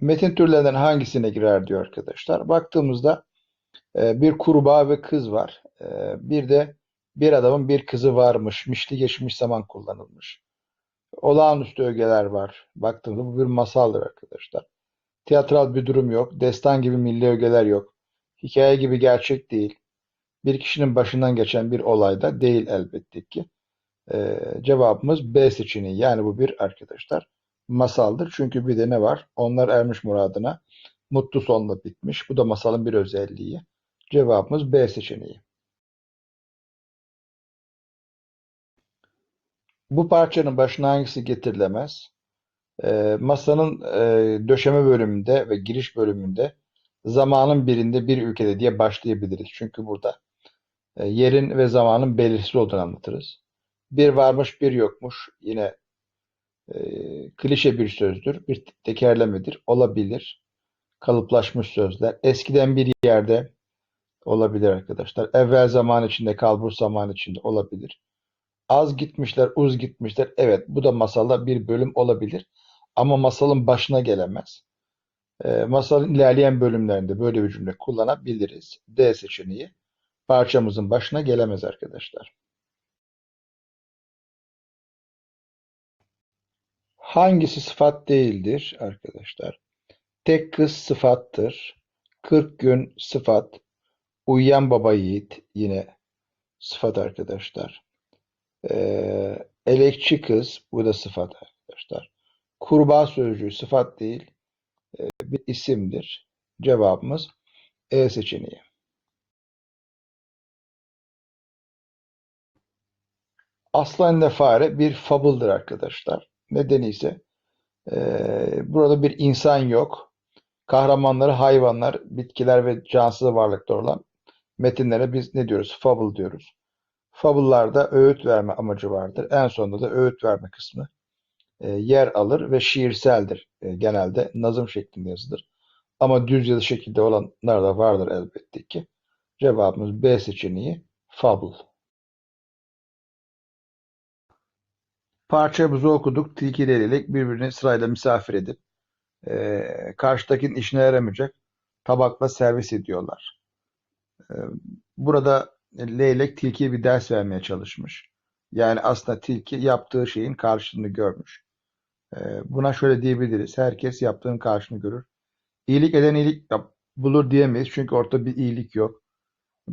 Metin türlerinden hangisine girer diyor arkadaşlar. Baktığımızda e, bir kurbağa ve kız var. E, bir de bir adamın bir kızı varmış. Mişli geçmiş zaman kullanılmış. Olağanüstü ögeler var. Baktığımızda bu bir masaldır arkadaşlar. Tiyatral bir durum yok. Destan gibi milli ögeler yok. Hikaye gibi gerçek değil. Bir kişinin başından geçen bir olay da değil elbette ki. E, cevabımız B seçeneği. Yani bu bir arkadaşlar masaldır. Çünkü bir de ne var? Onlar ermiş muradına. Mutlu sonla bitmiş. Bu da masalın bir özelliği. Cevabımız B seçeneği. Bu parçanın başına hangisi getirilemez? E, masanın e, döşeme bölümünde ve giriş bölümünde zamanın birinde bir ülkede diye başlayabiliriz. Çünkü burada e, yerin ve zamanın belirsiz olduğunu anlatırız. Bir varmış bir yokmuş yine klişe bir sözdür, bir tekerlemedir, olabilir. Kalıplaşmış sözler. Eskiden bir yerde olabilir arkadaşlar. Evvel zaman içinde, kalbur zaman içinde olabilir. Az gitmişler, uz gitmişler. Evet, bu da masalda bir bölüm olabilir. Ama masalın başına gelemez. E, masalın ilerleyen bölümlerinde böyle bir cümle kullanabiliriz. D seçeneği parçamızın başına gelemez arkadaşlar. Hangisi sıfat değildir arkadaşlar? Tek kız sıfattır. Kırk gün sıfat. Uyuyan baba yiğit yine sıfat arkadaşlar. Ee, elekçi kız bu da sıfat arkadaşlar. Kurbağa sözcüğü sıfat değil e, bir isimdir. Cevabımız E seçeneği. Aslan ile fare bir fable'dır arkadaşlar. Nedeni ise e, burada bir insan yok. Kahramanları hayvanlar, bitkiler ve cansız varlıklar olan metinlere biz ne diyoruz? Fable diyoruz. Fable'larda öğüt verme amacı vardır. En sonunda da öğüt verme kısmı e, yer alır ve şiirseldir. E, genelde nazım şeklinde yazılır. Ama düz yazı şekilde olanlar da vardır elbette ki. Cevabımız B seçeneği Fable. Parçamızı okuduk. Tilkileriyle birbirini sırayla misafir edip e, karşıdakinin işine yaramayacak tabakla servis ediyorlar. E, burada leylek tilkiye bir ders vermeye çalışmış. Yani aslında tilki yaptığı şeyin karşılığını görmüş. E, buna şöyle diyebiliriz. Herkes yaptığın karşılığını görür. İyilik eden iyilik yap, bulur diyemeyiz. Çünkü ortada bir iyilik yok.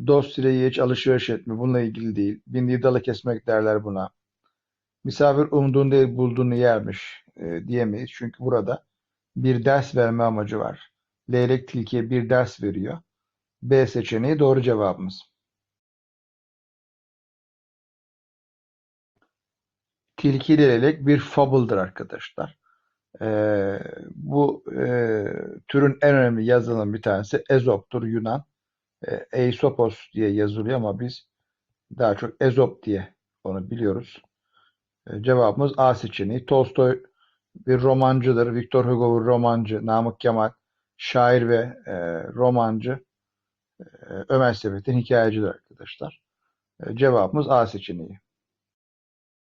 Dost ile hiç alışveriş etme. Bununla ilgili değil. Bindiği dalı kesmek derler buna. Misafir umduğunu değil bulduğunu yermiş e, diyemeyiz. Çünkü burada bir ders verme amacı var. Leylek tilkiye bir ders veriyor. B seçeneği doğru cevabımız. Tilki leylek bir fable'dır arkadaşlar. E, bu e, türün en önemli yazılan bir tanesi Ezop'tur Yunan. E, Aesopos diye yazılıyor ama biz daha çok Ezop diye onu biliyoruz. E, cevabımız A seçeneği. Tolstoy bir romancıdır. Victor Hugo bir romancı. Namık Kemal şair ve e, romancı. E, Ömer Seyfettin hikayecidir arkadaşlar. E, cevabımız A seçeneği.